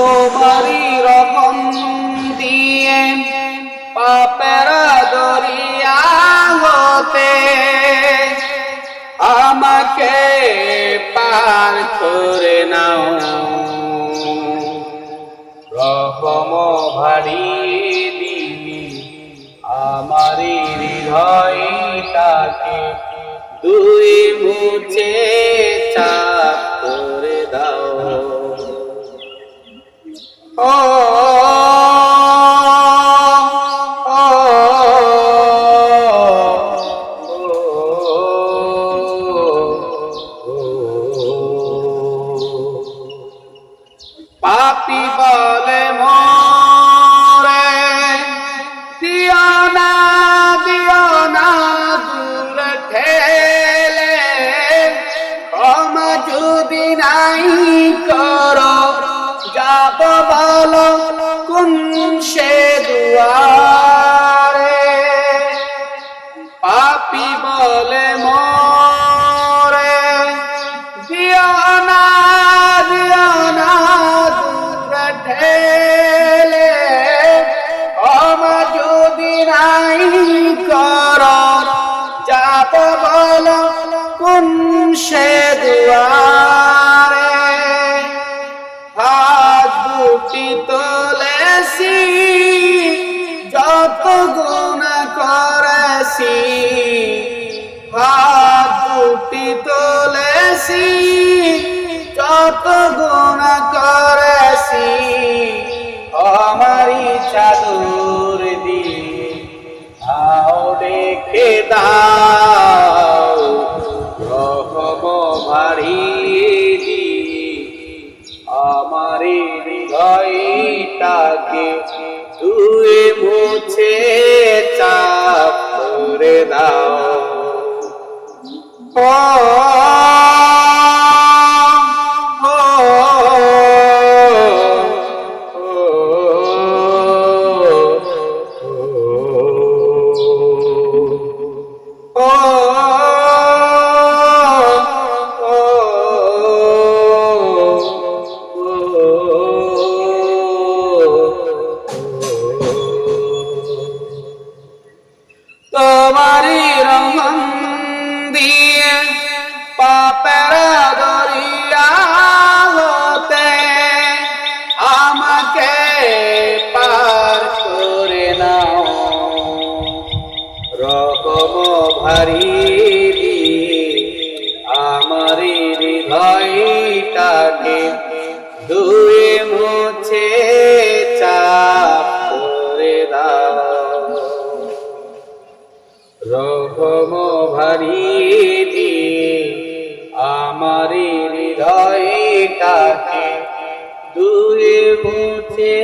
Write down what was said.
তোমারই রকম দিয়ে পাপেরা দরিয়া হতে আমাকে পার করে নাও। রকম ভারী দিবি আমারই হৃদয়টাকে দুই মুছে পাপি বলে মরে দিও না দিও না দূর ঠেলে ক্ষমা যদি নাই করো কোন দুয়ারে হাত দুটি তোলেছি, যত গুণ করেছি, হাত দুটি তোলেছি, যত গুণ করেছি, আমারই চাদর দিয়ে আও ডেকে দাও। দিয়ে আমার হৃদয়টাকে তুই মুছে চাপ করে দাও। ভারী আমার হৃদয়টাকে দুই মুছে চাপ করে দাও। রকম ভারী আমার হৃদয়টাকে দুই মুছে